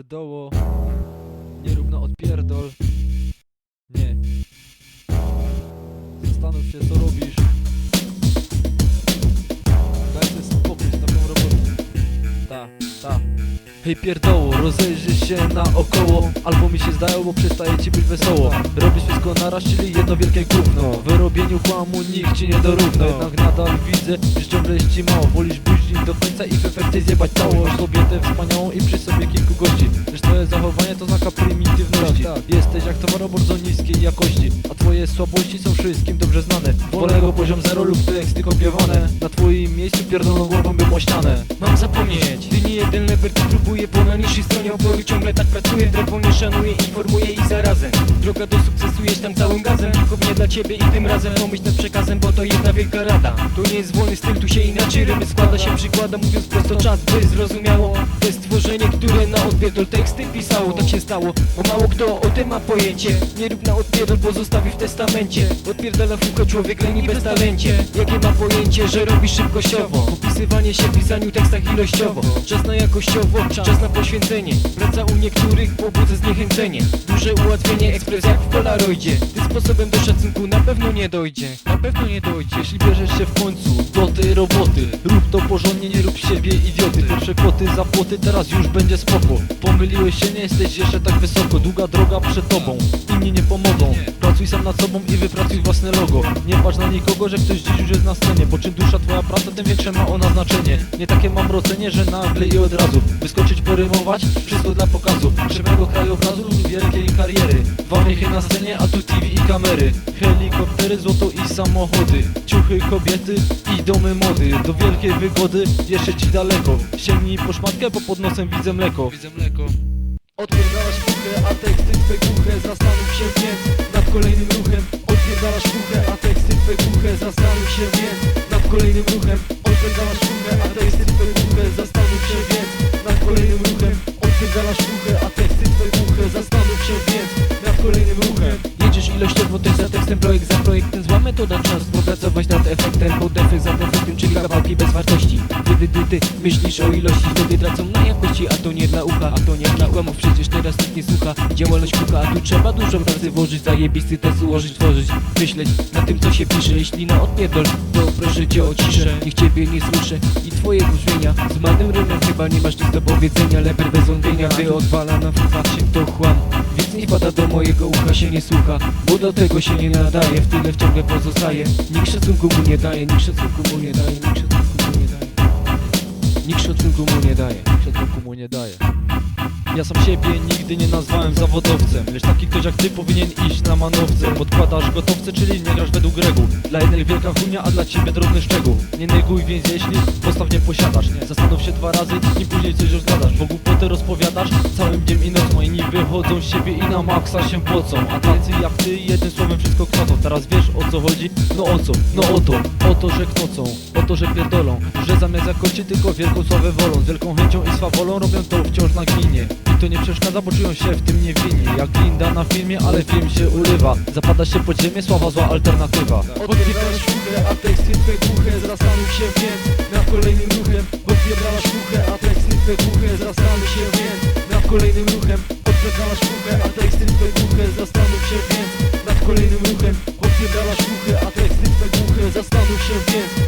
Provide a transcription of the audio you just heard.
pierdoło. Nie rób na odpierdol. Nie. Zastanów się co robisz. Daj sobie spokój z taką robotą. Ta, ta. Hej pierdoło, rozejrzyj się naokoło. Albo mi się zdają, bo przestaje ci być wesoło. Robisz wszystko naraz, czyli jedno wielkie gówno. W wyrobieniu kłamu nikt ci nie dorówna Jednak nadal widzę, że ciągle jest ci mało Wolisz buździć do końca i w efekcie zjebać całość. Kobietę wspaniałą słabości są wszystkim dobrze znane. Wolnego poziom zero lub teksty kopiowane. Na twoim miejscu pierdolą głową bym o Mam zapomnieć, gdy nie jeden level to próbuję Po na niższej stronie oporu ciągle tak pracuję. Drewno nie szanuję, informuję i zarazem. Droga do sukcesu jest tam całym gazem. Tylko nie dla ciebie i tym razem pomyśl nad przekazem Bo to jedna wielka rada. To nie jest wolny styl, tu się inaczej rymy składa. Się Przykłada mówiąc prosto czas, by zrozumiało Jest stworzenie, które na odpierdol teksty pisało. Tak się stało, bo mało kto o tym ma pojęcie. Nie rób na odpierdol, bo zostawi w testamencie. Odpierdala fuka człowiek leni bez talencie. Jakie ma pojęcie, że robi szybkościowo Popisywanie się w pisaniu tekstach ilościowo. Czas na jakościowo, czas na poświęcenie. Praca u niektórych pobudza zniechęcenie. Duże ułatwienie, ekspres jak w polaroidzie. Tym sposobem do szacunku na pewno nie dojdzie. Na pewno nie dojdzie. Jeśli bierzesz się w końcu do tej roboty Rób to porządnie, nie rób siebie idioty. Pierwsze kwoty za płoty, teraz już będzie spoko. Pomyliłeś się, nie jesteś jeszcze tak wysoko. Długa droga przed tobą, inni nie pomogą. Pracuj sam nad sobą i wypracuj własne logo. Nie patrz na nikogo, że ktoś dziś już jest na scenie Bo czym dłuższa twoja praca, tym większe ma ona znaczenie. Nie takie mam rocenie, że nagle i od razu Wyskoczyć, porymować, wszystko dla pokazu. Szybkiego krajobrazu lub wielkiej kariery. Dwa miechy na scenie, a tu TV i kamery. Helikoptery, złoto i samochody. Ciuchy, kobiety i domy mody. Do wielkiej wygody jeszcze ci daleko. Sięgnij po szmatkę, bo pod nosem widzę mleko. Widzę mleko Odpierdalasz puchę, a teksty twe głuche Zastanów się więc nad kolejnym ruchem. Odpierdalasz puchę, a teksty twe głuche Zastanów się więc nad kolejnym ruchem. Odpierdalasz puchę, a teksty twe głuche Zastanów się więc nad kolejnym ruchem. Odpierdalasz puchę, a teksty twe Zastanów się więc nad kolejnym ruchem. Jedziesz ilościowo tekst za tekstem, projekt za projektem metoda czas, popracować nad efektem Pod efekt za defektem, czyli kawałki bez wartości. Gdy ty, ty myślisz o ilości, wtedy tracą na jakości A to nie dla ucha, a to nie dla kłamów Przecież teraz nikt nie słucha, działalność kuka A tu trzeba dużo pracy włożyć, zajebisty test ułożyć, tworzyć Myśleć nad tym co się pisze, jeśli na odpierdol To proszę cię o ciszę, niech ciebie nie słyszę I twojego brzmienia, z marnym rymem chyba nie masz nic do powiedzenia. Leper bez wątpienia, gdy odwala na fufach się to chłam. Więc nie pada do mojego ucha się nie słucha Bo do tego się nie nadaje, w tyle ciągle pozostaje Nikt szacunku mu nie daje, nikt szacunku mu nie daje, nikt szacunku mu nie daje. Nikt szacunku mu nie daje Szacunku mu nie daje ja sam siebie nigdy nie nazwałem zawodowcem Lecz taki ktoś jak ty powinien iść na manowce. Podkładasz gotowce, czyli nie grasz według reguł. Dla jednych wielka chunia, a dla ciebie drobny szczegół. Nie neguj więc jeśli postaw nie posiadasz. Zastanów się dwa razy i później coś rozgadasz. Bo głupoty rozpowiadasz całym dniem i noc. Moi wychodzą z siebie i na maksa się pocą A tacy jak ty jednym słowem wszystko kłotą. Teraz wiesz o co chodzi? No o co? No o to. O to, że knocą O to, że pierdolą. Że zamiast jakości tylko wielką sławę wolą. Z wielką chęcią i swawolą robią to wciąż na glinie i to nie przeszkadza, bo czują się w tym niewinni. Jak Linda na filmie, ale film się urywa. Zapada się pod ziemię, sława zła alternatywa. Odpiewasz kuchę, a teksty twe głuche. Zrastamy się więc nad kolejnym ruchem. Odpiewasz kuchę, a teksty twe głuche. Zrastamy się więc nad kolejnym ruchem. Odpiewasz kuchę, a teksty twe głuche. Zastanów się więc nad kolejnym ruchem. Odpiewasz kuchę, a teksty twe głuche. Zastanów się więc